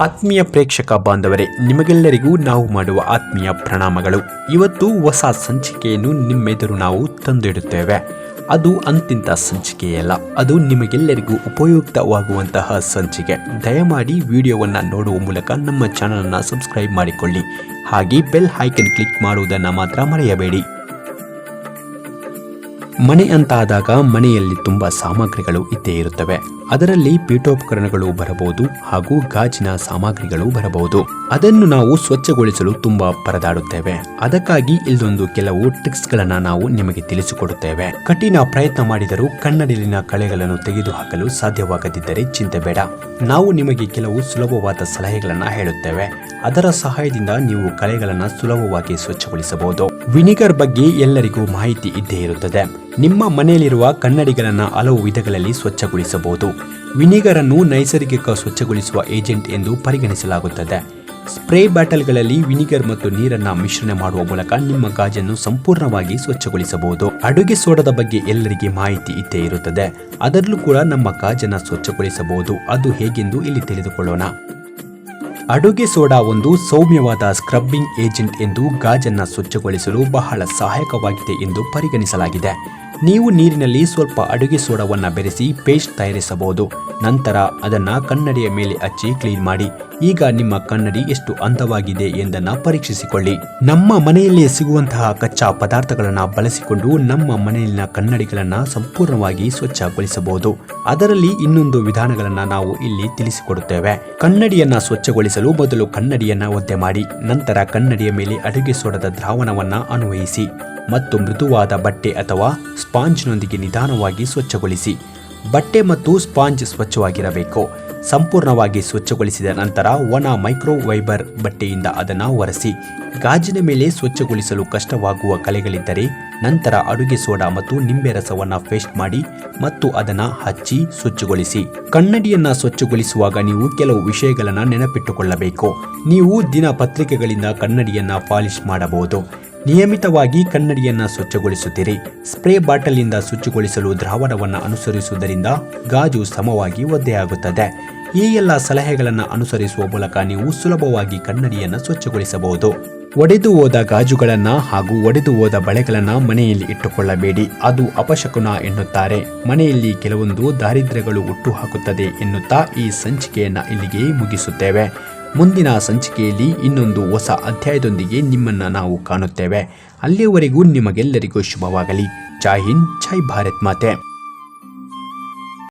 ಆತ್ಮೀಯ ಪ್ರೇಕ್ಷಕ ಬಾಂಧವರೇ, ನಿಮಗೆಲ್ಲರಿಗೂ ನಾವು ಮಾಡುವ ಆತ್ಮೀಯ ಪ್ರಣಾಮಗಳು. ಇವತ್ತು ಹೊಸ ಸಂಚಿಕೆಯನ್ನು ನಿಮ್ಮೆದುರು ನಾವು ತಂದಿಡುತ್ತೇವೆ. ಅದು ಅಂತಿಂತ ಸಂಚಿಕೆಯಲ್ಲ, ಅದು ನಿಮಗೆಲ್ಲರಿಗೂ ಉಪಯುಕ್ತವಾಗುವಂತಹ ಸಂಚಿಕೆ. ದಯಮಾಡಿ ವಿಡಿಯೋವನ್ನು ನೋಡುವ ಮೂಲಕ ನಮ್ಮ ಚಾನಲನ್ನು ಸಬ್ಸ್ಕ್ರೈಬ್ ಮಾಡಿಕೊಳ್ಳಿ. ಹಾಗೆ ಬೆಲ್ ಐಕನ್ ಕ್ಲಿಕ್ ಮಾಡುವುದನ್ನು ಮಾತ್ರ ಮರೆಯಬೇಡಿ. ಮನೆ ಅಂತಾದಾಗ ಮನೆಯಲ್ಲಿ ತುಂಬ ಸಾಮಗ್ರಿಗಳು ಇದ್ದೇ ಇರುತ್ತವೆ. ಅದರಲ್ಲಿ ಪೀಠೋಪಕರಣಗಳು ಬರಬಹುದು ಹಾಗೂ ಗಾಜಿನ ಸಾಮಗ್ರಿಗಳು ಬರಬಹುದು. ಅದನ್ನು ನಾವು ಸ್ವಚ್ಛಗೊಳಿಸಲು ತುಂಬಾ ಪರದಾಡುತ್ತೇವೆ. ಅದಕ್ಕಾಗಿ ಇಲ್ಲೊಂದು ಕೆಲವು ಟ್ರಿಕ್ಸ್ ಗಳನ್ನ ನಾವು ನಿಮಗೆ ತಿಳಿಸಿಕೊಡುತ್ತೇವೆ. ಕಠಿಣ ಪ್ರಯತ್ನ ಮಾಡಿದರೂ ಕನ್ನಡಿಲಿನ ಕಳೆಗಳನ್ನು ತೆಗೆದುಹಾಕಲು ಸಾಧ್ಯವಾಗದಿದ್ದರೆ ಚಿಂತೆ ಬೇಡ. ನಾವು ನಿಮಗೆ ಕೆಲವು ಸುಲಭವಾದ ಸಲಹೆಗಳನ್ನ ಹೇಳುತ್ತೇವೆ. ಅದರ ಸಹಾಯದಿಂದ ನೀವು ಕಳೆಗಳನ್ನ ಸುಲಭವಾಗಿ ಸ್ವಚ್ಛಗೊಳಿಸಬಹುದು. ವಿನಿಗರ್ ಬಗ್ಗೆ ಎಲ್ಲರಿಗೂ ಮಾಹಿತಿ ಇದ್ದೇ ಇರುತ್ತದೆ. ನಿಮ್ಮ ಮನೆಯಲ್ಲಿರುವ ಕನ್ನಡಿಗಳನ್ನ ಹಲವು ವಿಧಗಳಲ್ಲಿ ಸ್ವಚ್ಛಗೊಳಿಸಬಹುದು. ವಿನಿಗರ್ ಅನ್ನು ನೈಸರ್ಗಿಕ ಸ್ವಚ್ಛಗೊಳಿಸುವ ಏಜೆಂಟ್ ಎಂದು ಪರಿಗಣಿಸಲಾಗುತ್ತದೆ. ಸ್ಪ್ರೇ ಬಾಟಲ್ಗಳಲ್ಲಿ ವಿನಿಗರ್ ಮತ್ತು ನೀರನ್ನು ಮಿಶ್ರಣ ಮಾಡುವ ಮೂಲಕ ನಿಮ್ಮ ಗಾಜನ್ನು ಸಂಪೂರ್ಣವಾಗಿ ಸ್ವಚ್ಛಗೊಳಿಸಬಹುದು. ಅಡುಗೆ ಸೋಡದ ಬಗ್ಗೆ ಎಲ್ಲರಿಗೆ ಮಾಹಿತಿ ಇದ್ದೇ ಇರುತ್ತದೆ. ಅದರಲ್ಲೂ ಕೂಡ ನಮ್ಮ ಗಾಜನ್ನು ಸ್ವಚ್ಛಗೊಳಿಸಬಹುದು. ಅದು ಹೇಗೆಂದು ಇಲ್ಲಿ ತಿಳಿದುಕೊಳ್ಳೋಣ. ಅಡುಗೆ ಸೋಡಾ ಒಂದು ಸೌಮ್ಯವಾದ ಸ್ಕ್ರಬ್ಬಿಂಗ್ ಏಜೆಂಟ್ ಎಂದು ಗಾಜನ್ನು ಸ್ವಚ್ಛಗೊಳಿಸಲು ಬಹಳ ಸಹಾಯಕವಾಗಿದೆ ಎಂದು ಪರಿಗಣಿಸಲಾಗಿದೆ. ನೀವು ನೀರಿನಲ್ಲಿ ಸ್ವಲ್ಪ ಅಡುಗೆ ಸೋಡವನ್ನು ಬೆರೆಸಿ ಪೇಸ್ಟ್ ತಯಾರಿಸಬಹುದು. ನಂತರ ಅದನ್ನು ಕನ್ನಡಿಯ ಮೇಲೆ ಹಚ್ಚಿ ಕ್ಲೀನ್ ಮಾಡಿ. ಈಗ ನಿಮ್ಮ ಕನ್ನಡಿ ಎಷ್ಟು ಅಂದವಾಗಿದೆ ಎಂದನ್ನು ಪರೀಕ್ಷಿಸಿಕೊಳ್ಳಿ. ನಮ್ಮ ಮನೆಯಲ್ಲಿ ಸಿಗುವಂತಹ ಕಚ್ಚಾ ಪದಾರ್ಥಗಳನ್ನು ಬಳಸಿಕೊಂಡು ನಮ್ಮ ಮನೆಯಲ್ಲಿನ ಕನ್ನಡಿಗಳನ್ನು ಸಂಪೂರ್ಣವಾಗಿ ಸ್ವಚ್ಛಗೊಳಿಸಬಹುದು. ಅದರಲ್ಲಿ ಇನ್ನೊಂದು ವಿಧಾನಗಳನ್ನು ನಾವು ಇಲ್ಲಿ ತಿಳಿಸಿಕೊಡುತ್ತೇವೆ. ಕನ್ನಡಿಯನ್ನು ಸ್ವಚ್ಛಗೊಳಿಸಲು ಮೊದಲು ಕನ್ನಡಿಯನ್ನು ಒದ್ದೆ ಮಾಡಿ. ನಂತರ ಕನ್ನಡಿಯ ಮೇಲೆ ಅಡುಗೆ ಸೋಡದ ದ್ರಾವಣವನ್ನು ಅನ್ವಯಿಸಿ. ಮತ್ತು ಮೃದುವಾದ ಬಟ್ಟೆ ಅಥವಾ ಸ್ಪಾಂಜ್ನೊಂದಿಗೆ ನಿಧಾನವಾಗಿ ಸ್ವಚ್ಛಗೊಳಿಸಿ. ಬಟ್ಟೆ ಮತ್ತು ಸ್ಪಾಂಜ್ ಸ್ವಚ್ಛವಾಗಿರಬೇಕು. ಸಂಪೂರ್ಣವಾಗಿ ಸ್ವಚ್ಛಗೊಳಿಸಿದ ನಂತರ ಒಣ ಮೈಕ್ರೋವೈಬರ್ ಬಟ್ಟೆಯಿಂದ ಅದನ್ನು ಒರೆಸಿ. ಗಾಜಿನ ಮೇಲೆ ಸ್ವಚ್ಛಗೊಳಿಸಲು ಕಷ್ಟವಾಗುವ ಕಲೆಗಳಿದ್ದರೆ ನಂತರ ಅಡುಗೆ ಸೋಡಾ ಮತ್ತು ನಿಂಬೆ ರಸವನ್ನು ಪೇಸ್ಟ್ ಮಾಡಿ ಮತ್ತು ಅದನ್ನು ಹಚ್ಚಿ ಸ್ವಚ್ಛಗೊಳಿಸಿ. ಕನ್ನಡಿಯನ್ನು ಸ್ವಚ್ಛಗೊಳಿಸುವಾಗ ನೀವು ಕೆಲವು ವಿಷಯಗಳನ್ನು ನೆನಪಿಟ್ಟುಕೊಳ್ಳಬೇಕು. ನೀವು ದಿನ ಪತ್ರಿಕೆಗಳಿಂದ ಕನ್ನಡಿಯನ್ನು ಪಾಲಿಶ್ ಮಾಡಬಹುದು. ನಿಯಮಿತವಾಗಿ ಕನ್ನಡಿಯನ್ನ ಸ್ವಚ್ಛಗೊಳಿಸುತ್ತಿರಿ. ಸ್ಪ್ರೇ ಬಾಟಲಿಯಿಂದ ಸ್ವಚ್ಛಗೊಳಿಸಲು ದ್ರಾವಣವನ್ನು ಅನುಸರಿಸುವುದರಿಂದ ಗಾಜು ಸಮವಾಗಿ ಒದ್ದೆಯಾಗುತ್ತದೆ. ಈ ಎಲ್ಲ ಸಲಹೆಗಳನ್ನು ಅನುಸರಿಸುವ ಮೂಲಕ ನೀವು ಸುಲಭವಾಗಿ ಕನ್ನಡಿಯನ್ನು ಸ್ವಚ್ಛಗೊಳಿಸಬಹುದು. ಒಡೆದು ಹೋದ ಗಾಜುಗಳನ್ನ ಹಾಗೂ ಒಡೆದು ಹೋದ ಬಳೆಗಳನ್ನು ಮನೆಯಲ್ಲಿ ಇಟ್ಟುಕೊಳ್ಳಬೇಡಿ. ಅದು ಅಪಶಕುನ ಎನ್ನುತ್ತಾರೆ. ಮನೆಯಲ್ಲಿ ಕೆಲವೊಂದು ದಾರಿದ್ರ್ಯಗಳು ಹುಟ್ಟುಹಾಕುತ್ತದೆ ಎನ್ನುತ್ತಾ ಈ ಸಂಚಿಕೆಯನ್ನ ಇಲ್ಲಿಗೆ ಮುಗಿಸುತ್ತೇವೆ. ಮುಂದಿನ ಸಂಚಿಕೆಯಲ್ಲಿ ಇನ್ನೊಂದು ಹೊಸ ಅಧ್ಯಾಯದೊಂದಿಗೆ ನಿಮ್ಮನ್ನ ನಾವು ಕಾಣುತ್ತೇವೆ. ಅಲ್ಲಿಯವರೆಗೂ ನಿಮಗೆಲ್ಲರಿಗೂ ಶುಭವಾಗಲಿ. ಜೈ ಹಿಂದ್, ಜೈ ಭಾರತ್ ಮಾತೆ.